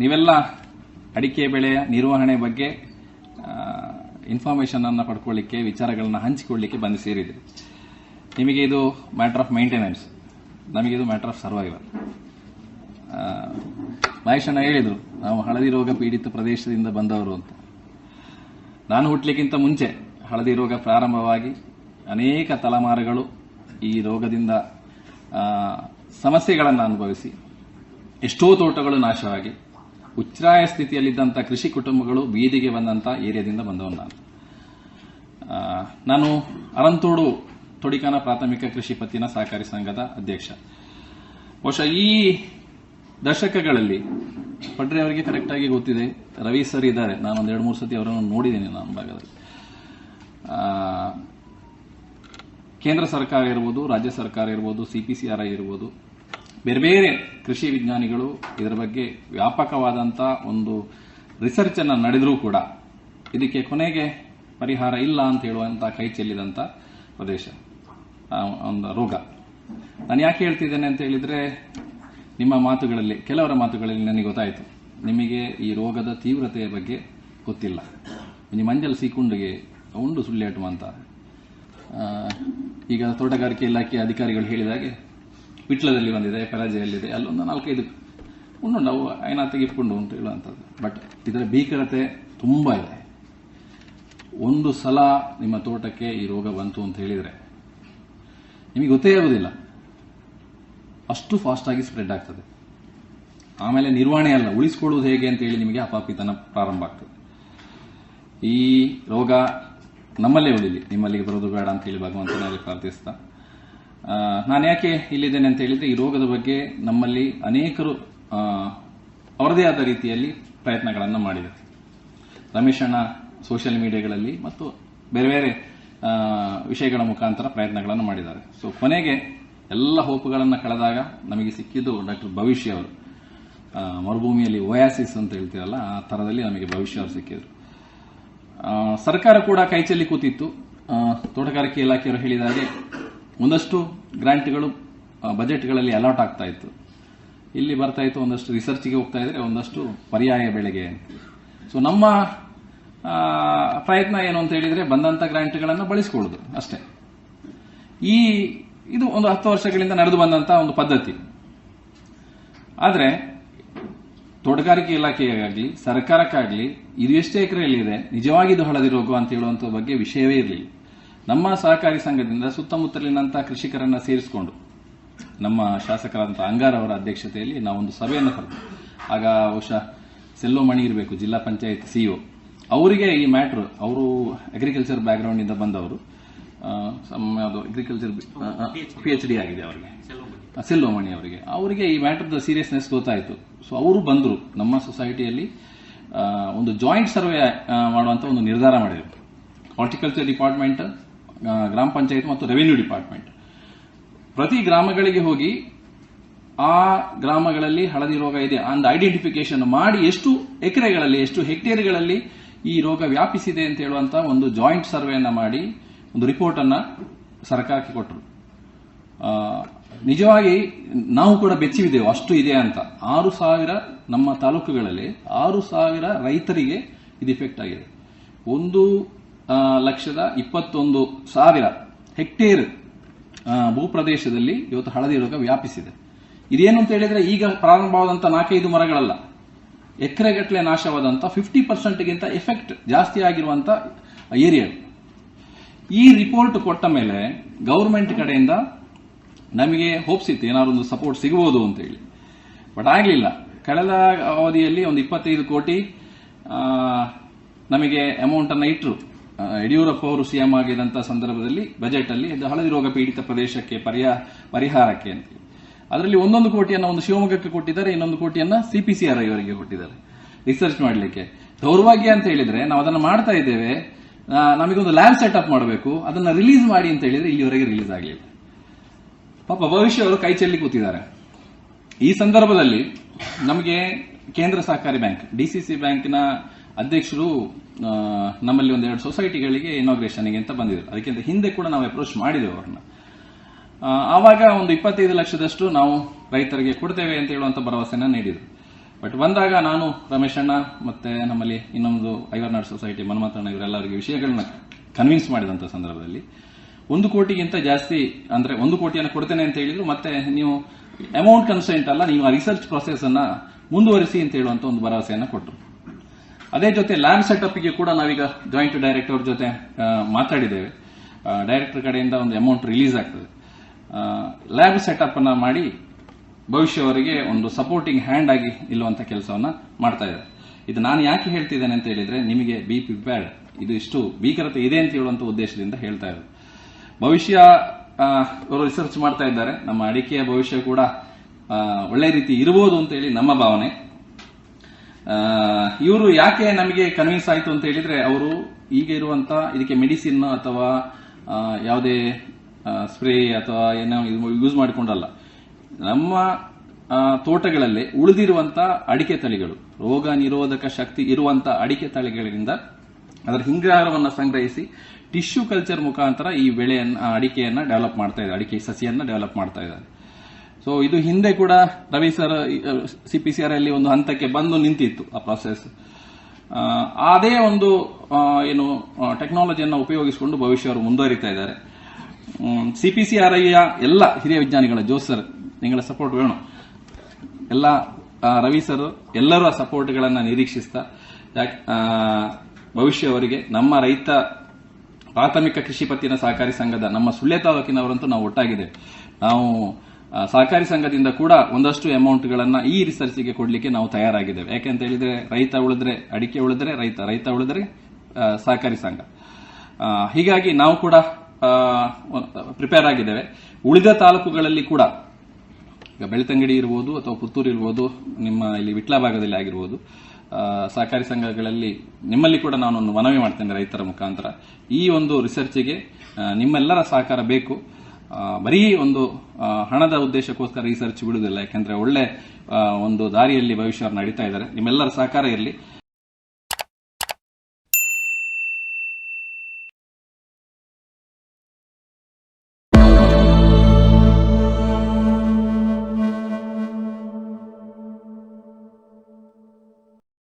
ನೀವೆಲ್ಲ ಅಡಿಕೆ ಬೆಳೆಯ ನಿರ್ವಹಣೆ ಬಗ್ಗೆ ಇನ್ಫಾರ್ಮೇಶನ್ ಅನ್ನು ಪಡ್ಕೊಳ್ಳಿಕ್ಕೆ, ವಿಚಾರಗಳನ್ನು ಹಂಚಿಕೊಳ್ಳಿಕ್ಕೆ ಬಂದು ಸೇರಿದೆ. ನಿಮಗೆ ಇದು ಮ್ಯಾಟರ್ ಆಫ್ ಮೈಂಟೆನೆನ್ಸ್ ನಮಗಿದು ಮ್ಯಾಟರ್ ಆಫ್ ಸರ್ವೈವಲ್ ಮಹೇಶಣ್ಣ ಹೇಳಿದರು, ನಾವು ಹಳದಿ ರೋಗ ಪೀಡಿತ ಪ್ರದೇಶದಿಂದ ಬಂದವರು ಅಂತ. ನಾನು ಹುಟ್ಟಲಿಕ್ಕಿಂತ ಮುಂಚೆ ಹಳದಿ ರೋಗ ಪ್ರಾರಂಭವಾಗಿ ಅನೇಕ ತಲೆಮಾರುಗಳು ಈ ರೋಗದಿಂದ ಸಮಸ್ಯೆಗಳನ್ನು ಅನುಭವಿಸಿ, ಎಷ್ಟೋ ತೋಟಗಳು ನಾಶವಾಗಿ ಉಚ್ಛ್ರಾಯ ಸ್ಥಿತಿಯಲ್ಲಿದ್ದಂಥ ಕೃಷಿ ಕುಟುಂಬಗಳು ಬೀದಿಗೆ ಬಂದಂಥ ಏರಿಯಾದಿಂದ ಬಂದವನು ನಾನು. ನಾನು ಅರಂತೋಡು ತೊಡಿಕಾನ ಪ್ರಾಥಮಿಕ ಕೃಷಿ ಪತ್ತಿನ ಸಹಕಾರಿ ಸಂಘದ ಅಧ್ಯಕ್ಷ. ಬಹುಶಃ ಈ ದಶಕಗಳಲ್ಲಿ, ಪಡ್ರೆ ಅವರಿಗೆ ಕರೆಕ್ಟಾಗಿ ಗೊತ್ತಿದೆ, ರವಿ ಸರ್ ಇದ್ದಾರೆ. ನಾನು ಒಂದೆರಡು ಮೂರು ಸತಿ ಅವರನ್ನು ನೋಡಿದ್ದೀನಿ ನಮ್ಮ ಭಾಗದಲ್ಲಿ. ಕೇಂದ್ರ ಸರ್ಕಾರ ಇರ್ಬೋದು, ರಾಜ್ಯ ಸರ್ಕಾರ ಇರ್ಬೋದು ಸಿಪಿಸಿಆರ್ ಇರ್ಬೋದು ಬೇರೆ ಬೇರೆ ಕೃಷಿ ವಿಜ್ಞಾನಿಗಳು ಇದರ ಬಗ್ಗೆ ವ್ಯಾಪಕವಾದಂಥ ಒಂದು ರಿಸರ್ಚ್ ಅನ್ನು ನಡೆದರೂ ಕೂಡ ಇದಕ್ಕೆ ಕೊನೆಗೆ ಪರಿಹಾರ ಇಲ್ಲ ಅಂತ ಹೇಳುವಂತ ಕೈ ಚೆಲ್ಲಿದಂಥ ಪ್ರದೇಶ. ಒಂದು ರೋಗ. ನಾನು ಯಾಕೆ ಹೇಳ್ತಿದ್ದೇನೆ ಅಂತ ಹೇಳಿದ್ರೆ ನಿಮ್ಮ ಮಾತುಗಳಲ್ಲಿ, ಕೆಲವರ ಮಾತುಗಳಲ್ಲಿ ನನಗೆ ಗೊತ್ತಾಯಿತು. ನಿಮಗೆ ಈ ರೋಗದ ತೀವ್ರತೆಯ ಬಗ್ಗೆ ಗೊತ್ತಿಲ್ಲ. ನಿಮ್ಮ ಮಂಜಲ್ ಸೀಕುಂಡಿಗೆ ಉಂಡು ಸುಳ್ಳೇಟು ಅಂತ ಈಗ ತೋಟಗಾರಿಕೆ ಇಲಾಖೆ ಅಧಿಕಾರಿಗಳು ಹೇಳಿದಾಗೆ ವಿಟ್ಲದಲ್ಲಿ ಒಂದಿದೆ ಪರಾಜಯಲ್ಲಿದೆ, ಅಲ್ಲೊಂದು ನಾಲ್ಕೈದು ಉಂಡು ನಾವು ಐನಾ ತೆಗೆದುಕೊಂಡು ಉಂಟು ಹೇಳುವಂಥದ್ದು ಬಟ್ ಇದರ ಭೀಕರತೆ ತುಂಬ ಇದೆ. ಒಂದು ಸಲ ನಿಮ್ಮ ತೋಟಕ್ಕೆ ಈ ರೋಗ ಬಂತು ಅಂತ ಹೇಳಿದರೆ ನಿಮಗೆ ಗೊತ್ತೇ ಆಗೋದಿಲ್ಲ. ಅಷ್ಟು ಫಾಸ್ಟ್ ಆಗಿ ಸ್ಪ್ರೆಡ್ ಆಗ್ತದೆ. ಆಮೇಲೆ ನಿರ್ವಹಣೆ ಅಲ್ಲ ಉಳಿಸ್ಕೊಳ್ಳೋದು ಹೇಗೆ ಅಂತ ಹೇಳಿ ನಿಮಗೆ ಅಪಾಪಿತನ ಪ್ರಾರಂಭ ಆಗ್ತದೆ. ಈ ರೋಗ ನಮ್ಮಲ್ಲೇ ಉಳಿಲಿ, ನಿಮ್ಮಲ್ಲಿಗೆ ಬರೋದು ಬೇಡ ಅಂತ ಹೇಳಿ ಭಗವಂತನಲ್ಲಿ ಪ್ರಾರ್ಥಿಸ್ತಾ. ನಾನು ಯಾಕೆ ಇಲ್ಲಿದ್ದೇನೆ ಅಂತ ಹೇಳಿದ್ರೆ, ಈ ರೋಗದ ಬಗ್ಗೆ ನಮ್ಮಲ್ಲಿ ಅನೇಕರು ಅವರದೇ ಆದ ರೀತಿಯಲ್ಲಿ ಪ್ರಯತ್ನಗಳನ್ನು ಮಾಡಿದ್ದಾರೆ. ರಮೇಶ್ ಅಣ್ಣ ಸೋಷಿಯಲ್ ಮೀಡಿಯಾಗಳಲ್ಲಿ ಮತ್ತು ಬೇರೆ ಬೇರೆ ವಿಷಯಗಳ ಮುಖಾಂತರ ಪ್ರಯತ್ನಗಳನ್ನು ಮಾಡಿದ್ದಾರೆ. ಸೊ ಕೊನೆಗೆ ಎಲ್ಲ ಹೋಪುಗಳನ್ನು ಕಳೆದಾಗ ನಮಗೆ ಸಿಕ್ಕಿದ್ದು ಡಾಕ್ಟರ್ ಭವಿಷ್ಯ ಅವರು. ಮರುಭೂಮಿಯಲ್ಲಿ ಓಯಾಸಿಸ್ ಅಂತ ಹೇಳ್ತೀರಲ್ಲ, ಆ ಥರದಲ್ಲಿ ನಮಗೆ ಭವಿಷ್ಯ ಅವರು ಸಿಕ್ಕಿದ್ರು. ಸರ್ಕಾರ ಕೂಡ ಕೈಚೆಲ್ಲಿ ಕೂತಿತ್ತು. ತೋಟಗಾರಿಕೆ ಇಲಾಖೆಯವರು ಹೇಳಿದ ಹಾಗೆ ಒಂದಷ್ಟು ಗ್ರಾಂಟ್ಗಳು ಬಜೆಟ್ಗಳಲ್ಲಿ ಅಲಾಟ್ ಆಗ್ತಾ ಇತ್ತು. ಇಲ್ಲಿ ಬರ್ತಾ ಇತ್ತು ಒಂದಷ್ಟು ರಿಸರ್ಚ್ಗೆ ಹೋಗ್ತಾ ಇದ್ರೆ ಒಂದಷ್ಟು ಪರ್ಯಾಯ ಬೆಳೆಗೆ. ಸೊ ನಮ್ಮ ಪ್ರಯತ್ನ ಏನು ಅಂತ ಹೇಳಿದ್ರೆ ಬಂದಂತ ಗ್ರಾಂಟ್ಗಳನ್ನು ಬಳಸಿಕೊಳ್ಳುದು ಅಷ್ಟೇ. ಈ, ಇದು ಒಂದು ಹತ್ತು ವರ್ಷಗಳಿಂದ ನಡೆದು ಬಂದಂತ ಒಂದು ಪದ್ಧತಿ. ಆದರೆ, ತೋಟಗಾರಿಕೆ ಇಲಾಖೆಗಾಗಲಿ ಸರ್ಕಾರಕ್ಕಾಗಲಿ ಇದು ಎಷ್ಟು ಎಕರೆಯಲ್ಲಿದೆ, ನಿಜವಾಗಿ ಇದು ಹಳದಿ ರೋಗ ಅಂತ ಹೇಳುವಂತ ಬಗ್ಗೆ ವಿಷಯವೇ ಇರಲಿಲ್ಲ. ನಮ್ಮ ಸಹಕಾರಿ ಸಂಘದಿಂದ ಸುತ್ತಮುತ್ತಲಿನಂತಹ ಕೃಷಿಕರನ್ನ ಸೇರಿಸಿಕೊಂಡು ನಮ್ಮ ಶಾಸಕರಾದಂಥ ಅಂಗಾರ್ ಅವರ ಅಧ್ಯಕ್ಷತೆಯಲ್ಲಿ ನಾವೊಂದು ಸಭೆಯನ್ನು ಕರೆದು ಆಗ ಬಹುಶಃ ಸೆಲ್ಲೋಮಣಿ ಇರಬೇಕು, ಜಿಲ್ಲಾ ಪಂಚಾಯತ್ ಸಿಇಒ. ಅವರಿಗೆ ಈ ಮ್ಯಾಟರ್, ಅವರು ಅಗ್ರಿಕಲ್ಚರ್ ಬ್ಯಾಕ್ಗ್ರೌಂಡ್ ಇಂದ ಬಂದವರು. ಅಗ್ರಿಕಲ್ಚರ್ ಪಿ ಎಚ್ ಡಿ ಆಗಿದೆ ಅವರಿಗೆ. ಸೆಲ್ವಮಣಿ ಅವರಿಗೆ. ಅವರಿಗೆ ಈ ಮ್ಯಾಟರ್ ಸೀರಿಯಸ್ನೆಸ್ ಗೊತ್ತಾಯಿತು. ಸೊ ಅವರು ಬಂದರು. ನಮ್ಮ ಸೊಸೈಟಿಯಲ್ಲಿ ಒಂದು ಜಾಯಿಂಟ್ ಸರ್ವೆ ಮಾಡುವಂತ ಒಂದು ನಿರ್ಧಾರ ಮಾಡಿದರು. ಹಾರ್ಟಿಕಲ್ಚರ್ ಡಿಪಾರ್ಟ್ಮೆಂಟ್ ಗ್ರಾಮ ಪಂಚಾಯತ್ ಮತ್ತು ರೆವಿನ್ಯೂ ಡಿಪಾರ್ಟ್ಮೆಂಟ್ ಪ್ರತಿ ಗ್ರಾಮಗಳಿಗೆ ಹೋಗಿ ಆ ಗ್ರಾಮಗಳಲ್ಲಿ ಹಳದಿ ರೋಗ ಇದೆ ಅಂದ ಐಡೆಂಟಿಫಿಕೇಶನ್ ಮಾಡಿ ಎಷ್ಟು ಎಕರೆಗಳಲ್ಲಿ, ಎಷ್ಟು ಹೆಕ್ಟೇರ್ಗಳಲ್ಲಿ ಈ ರೋಗ ವ್ಯಾಪಿಸಿದೆ ಅಂತ ಹೇಳುವಂತ ಒಂದು ಜಾಯಿಂಟ್ ಸರ್ವೆಯನ್ನು ಮಾಡಿ, ಒಂದು ರಿಪೋರ್ಟ್ ಅನ್ನ ಸರ್ಕಾರಕ್ಕೆ ಕೊಟ್ಟರು. ನಿಜವಾಗಿ ನಾವು ಕೂಡ ಬೆಚ್ಚಿವಿದ್ದೇವೆ ಅಷ್ಟು ಇದೆ ಅಂತ. ಆರು ಸಾವಿರ ನಮ್ಮ ತಾಲೂಕುಗಳಲ್ಲಿ ಆರು ಸಾವಿರ ರೈತರಿಗೆ ಇದು ಇಫೆಕ್ಟ್ ಆಗಿದೆ. ಒಂದು ಲಕ್ಷದ ಇಪ್ಪತ್ತೊಂದು ಸಾವಿರ ಹೆಕ್ಟೇರ್ ಭೂಪ್ರದೇಶದಲ್ಲಿ ಇವತ್ತು ಹಳದಿ ರೋಗ ವ್ಯಾಪಿಸಿದೆ. ಇದೇನು ಅಂತ ಹೇಳಿದ್ರೆ ಈಗ ಪ್ರಾರಂಭವಾದಂತ ನಾಲ್ಕೈದು ಮರಗಳಲ್ಲ. ಎಕರೆಗಟ್ಟಲೆ ನಾಶವಾದಂತ ಫಿಫ್ಟಿ ಪರ್ಸೆಂಟ್ಗಿಂತ ಎಫೆಕ್ಟ್ ಜಾಸ್ತಿ ಆಗಿರುವಂತ ಏರಿಯಾ ಈ ರಿಪೋರ್ಟ್ ಕೊಟ್ಟ ಮೇಲೆ ಗೌರ್ಮೆಂಟ್ ಕಡೆಯಿಂದ ನಮಗೆ ಹೋಪ್ಸ್ ಇತ್ತು, ಏನಾದ್ರು ಒಂದು ಸಪೋರ್ಟ್ ಸಿಗಬಹುದು ಅಂತ ಹೇಳಿ. ಬಟ್ ಆಗಲಿಲ್ಲ. ಕಳೆದ ಅವಧಿಯಲ್ಲಿ ಒಂದು ಇಪ್ಪತ್ತೈದು ಕೋಟಿ ನಮಗೆ ಅಮೌಂಟ್ ಅನ್ನ ಇಟ್ಟರು ಯಡಿಯೂರಪ್ಪ ಅವರು ಸಿಎಂ ಆಗಿದಂತ ಸಂದರ್ಭದಲ್ಲಿ ಬಜೆಟ್ ಅಲ್ಲಿ ಹಳದಿ ರೋಗ ಪೀಡಿತ ಪ್ರದೇಶಕ್ಕೆ ಪರಿಹಾ ಪರಿಹಾರಕ್ಕೆ ಅಂತ. ಅದರಲ್ಲಿ ಒಂದೊಂದು ಕೋಟಿಯನ್ನ ಒಂದು ಶಿವಮೊಗ್ಗಕ್ಕೆ ಕೊಟ್ಟಿದ್ದಾರೆ, ಇನ್ನೊಂದು ಕೋಟಿಯನ್ನ ಸಿಪಿಸಿಆರ್ ಅವರಿಗೆ ಕೊಟ್ಟಿದ್ದಾರೆ. ರಿಸರ್ಚ್ ಮಾಡಲಿಕ್ಕೆ. ದೌರ್ಭಾಗ್ಯ ಅಂತ ಹೇಳಿದ್ರೆ ನಾವು ಅದನ್ನ ಮಾಡ್ತಾ ಇದ್ದೇವೆ. ನಮಗೊಂದು ಲ್ಯಾಬ್ ಸೆಟಪ್ ಮಾಡಬೇಕು. ಅದನ್ನ ರಿಲೀಸ್ ಮಾಡಿ ಅಂತ ಹೇಳಿದ್ರೆ ಇಲ್ಲಿವರೆಗೆ ರಿಲೀಸ್ ಆಗಲಿಲ್ಲ. ಪಾಪ ಭವಿಷ್ಯ ಅವರು ಕೈ ಚೆಲ್ಲಿ ಕೂತಿದ್ದಾರೆ. ಈ ಸಂದರ್ಭದಲ್ಲಿ ನಮಗೆ ಕೇಂದ್ರ ಸಹಕಾರಿ ಬ್ಯಾಂಕ್ ಡಿಸಿಸಿ ಬ್ಯಾಂಕ್ನ ಅಧ್ಯಕ್ಷರು ನಮ್ಮಲ್ಲಿ ಒಂದೆರಡು ಸೊಸೈಟಿಗಳಿಗೆ ಇನಾಗ್ರೇಷನ್ಗೆ ಅಂತ ಬಂದಿದ್ರು. ಅದಕ್ಕಿಂತ ಹಿಂದೆ ಕೂಡ ನಾವು ಅಪ್ರೋಚ್ ಮಾಡಿದೆವು ಅವ್ರನ್ನ. ಆವಾಗ ಒಂದು ಇಪ್ಪತ್ತೈದು ಲಕ್ಷದಷ್ಟು ನಾವು ರೈತರಿಗೆ ಕೊಡ್ತೇವೆ ಅಂತ ಹೇಳುವಂತ ಭರವಸೆನ ನೀಡಿದ್ರು. ಬಟ್ ಬಂದಾಗ ನಾನು ರಮೇಶಣ್ಣ ಮತ್ತೆ ನಮ್ಮಲ್ಲಿ ಇನ್ನೊಂದು ಐವರ್ನಾಡ್ ಸೊಸೈಟಿ ಮನ್ಮಥಣ್ಣ ಇವರೆಲ್ಲರಿಗೆ ವಿಷಯಗಳನ್ನ ಕನ್ವಿನ್ಸ್ ಮಾಡಿದಂತ ಸಂದರ್ಭದಲ್ಲಿ, ಒಂದು ಕೋಟಿಗಿಂತ ಜಾಸ್ತಿ, ಅಂದ್ರೆ ಒಂದು ಕೋಟಿಯನ್ನು ಕೊಡ್ತೇನೆ ಅಂತ ಹೇಳಿದ್ರು. ಮತ್ತೆ ನೀವು ಅಮೌಂಟ್ ಕನ್ಸೆಂಟ್ ಅಲ್ಲ, ನೀವು ಆ ರಿಸರ್ಚ್ ಪ್ರೊಸೆಸ್ ಅನ್ನ ಮುಂದುವರಿಸಿ ಅಂತ ಹೇಳುವಂತ ಒಂದು ಭರವಸೆಯನ್ನು ಕೊಟ್ಟರು. ಅದೇ ಜೊತೆ ಲ್ಯಾಬ್ ಸೆಟಪ್ಗೆ ಕೂಡ ನಾವೀಗ ಜಾಯಿಂಟ್ ಡೈರೆಕ್ಟರ್ ಜೊತೆ ಮಾತಾಡಿದ್ದೇವೆ. ಡೈರೆಕ್ಟರ್ ಕಡೆಯಿಂದ ಒಂದು ಅಮೌಂಟ್ ರಿಲೀಸ್ ಆಗ್ತದೆ. ಲ್ಯಾಬ್ ಸೆಟಪ್ ಅನ್ನ ಮಾಡಿ ಭವಿಷ್ಯವರಿಗೆ ಒಂದು ಸಪೋರ್ಟಿಂಗ್ ಹ್ಯಾಂಡ್ ಆಗಿ ನಿಲ್ಲುವಂತ ಕೆಲಸವನ್ನ ಮಾಡ್ತಾ ಇದ್ದಾರೆ. ಇದು ನಾನು ಯಾಕೆ ಹೇಳ್ತಿದ್ದೇನೆ ಅಂತ ಹೇಳಿದ್ರೆ, ನಿಮಗೆ ಬಿ ಪ್ರಿಪೇರ್ಡ್ ಇದು ಇಷ್ಟು ಭೀಕರತೆ ಇದೆ ಅಂತ ಹೇಳುವಂತ ಉದ್ದೇಶದಿಂದ ಹೇಳ್ತಾ ಇದ್ದಾರೆ ಭವಿಷ್ಯ ಅವರು ರಿಸರ್ಚ್ ಮಾಡ್ತಾ ಇದ್ದಾರೆ. ನಮ್ಮ ಅಡಿಕೆಯ ಭವಿಷ್ಯ ಕೂಡ ಒಳ್ಳೆ ರೀತಿ ಇರಬಹುದು ಅಂತ ಹೇಳಿ ನಮ್ಮ ಭಾವನೆ. ಇವರು ಯಾಕೆ ನಮಗೆ ಕನ್ವಿನ್ಸ್ ಆಯಿತು ಅಂತ ಹೇಳಿದ್ರೆ ಅವರು ಈಗ ಇರುವಂತ ಇದಕ್ಕೆ ಮೆಡಿಸಿನ್ ಅಥವಾ ಯಾವುದೇ ಸ್ಪ್ರೇ ಅಥವಾ ಏನೋ ಯೂಸ್ ಮಾಡಿಕೊಂಡಲ್ಲ. ನಮ್ಮ ತೋಟಗಳಲ್ಲಿ ಉಳಿದಿರುವಂತ ಅಡಿಕೆ ತಳಿಗಳು, ರೋಗ ನಿರೋಧಕ ಶಕ್ತಿ ಇರುವಂತ ಅಡಿಕೆ ತಳಿಗಳಿಂದ ಅದರ ಹಿಂಗ್ರಹಾರವನ್ನು ಸಂಗ್ರಹಿಸಿ ಟಿಶ್ಯೂ ಕಲ್ಚರ್ ಮುಖಾಂತರ ಈ ಬೆಳೆಯನ್ನು, ಅಡಿಕೆಯನ್ನ ಡೆವಲಪ್ ಮಾಡ್ತಾ ಇದ್ದಾರೆ, ಅಡಿಕೆ ಸಸಿಯನ್ನ ಡೆವಲಪ್ ಮಾಡ್ತಾ ಇದ್ದಾರೆ. ಸೊ ಇದು ಹಿಂದೆ ಕೂಡ ರವಿ ಸರ್ ಆರ್ ಅಲ್ಲಿ ಒಂದು ಹಂತಕ್ಕೆ ಬಂದು ನಿಂತಿತ್ತು ಆ ಪ್ರಾಸೆಸ್ ಅದೇ ಒಂದು ಏನು ಟೆಕ್ನಾಲಜಿಯನ್ನು ಉಪಯೋಗಿಸಿಕೊಂಡು ಭವಿಷ್ಯವರು ಮುಂದುವರಿತಾ ಇದ್ದಾರೆ. ಐಯ ಎಲ್ಲ ಹಿರಿಯ ವಿಜ್ಞಾನಿಗಳ ಜೋಸ್ ಸರ್ ನಿಂಗಳ ಸಪೋರ್ಟ್ ವೇಣು. ಎಲ್ಲ ರವಿ ಸರ್ ಎಲ್ಲರೂ ಆ ಸಪೋರ್ಟ್ಗಳನ್ನು ನಿರೀಕ್ಷಿಸ್ತಾ ಆ, ಭವಿಷ್ಯವರಿಗೆ ನಮ್ಮ ರೈತ ಪ್ರಾಥಮಿಕ ಕೃಷಿ ಪತ್ತಿನ ಸಹಕಾರಿ ಸಂಘದ ನಮ್ಮ ಸುಳ್ಯ ತಾಲೂಕಿನವರಂತೂ ನಾವು ಒಟ್ಟಾಗಿದ್ದೇವೆ. ನಾವು ಸಹಕಾರಿ ಸಂಘದಿಂದ ಕೂಡ ಒಂದಷ್ಟು ಅಮೌಂಟ್ಗಳನ್ನ ಈ ರಿಸರ್ಚ್ಗೆ ಕೊಡಲಿಕ್ಕೆ ನಾವು ತಯಾರಾಗಿದ್ದೇವೆ. ಯಾಕೆಂತ ಹೇಳಿದ್ರೆ ರೈತ ಉಳಿದ್ರೆ, ಅಡಿಕೆ ಉಳಿದ್ರೆ ರೈತ ರೈತ ಉಳಿದ್ರೆ ಸಹಕಾರಿ ಸಂಘ. ಹೀಗಾಗಿ ನಾವು ಕೂಡ ಪ್ರಿಪೇರ್ ಆಗಿದ್ದೇವೆ. ಉಳಿದ ತಾಲೂಕುಗಳಲ್ಲಿ ಕೂಡ, ಈಗ ಬೆಳ್ತಂಗಡಿ ಇರ್ಬೋದು ಅಥವಾ ಪುತ್ತೂರು ಇರ್ಬೋದು, ನಿಮ್ಮ ಇಲ್ಲಿ ವಿಟ್ಲ ಭಾಗದಲ್ಲಿ ಆಗಿರ್ಬೋದು ಸಹಕಾರಿ ಸಂಘಗಳಲ್ಲಿ ನಿಮ್ಮಲ್ಲಿ ಕೂಡ ನಾನೊಂದು ಮನವಿ ಮಾಡ್ತೇನೆ ರೈತರ ಮುಖಾಂತರ. ಈ ಒಂದು ರಿಸರ್ಚ್ಗೆ ನಿಮ್ಮೆಲ್ಲರ ಸಹಕಾರ ಬೇಕು. ಬರೀ ಒಂದು ಹಣದ ಉದ್ದೇಶಕ್ಕೋಸ್ಕರ ರಿಸರ್ಚ್ ಬಿಡುವುದಿಲ್ಲ, ಯಾಕೆಂದ್ರೆ ಒಳ್ಳೆ ಒಂದು ದಾರಿಯಲ್ಲಿ ಭವಿಷ್ಯ ನಡೀತಾ ಇದ್ದಾರೆ. ನಿಮ್ಮೆಲ್ಲರ ಸಹಕಾರ ಇರಲಿ.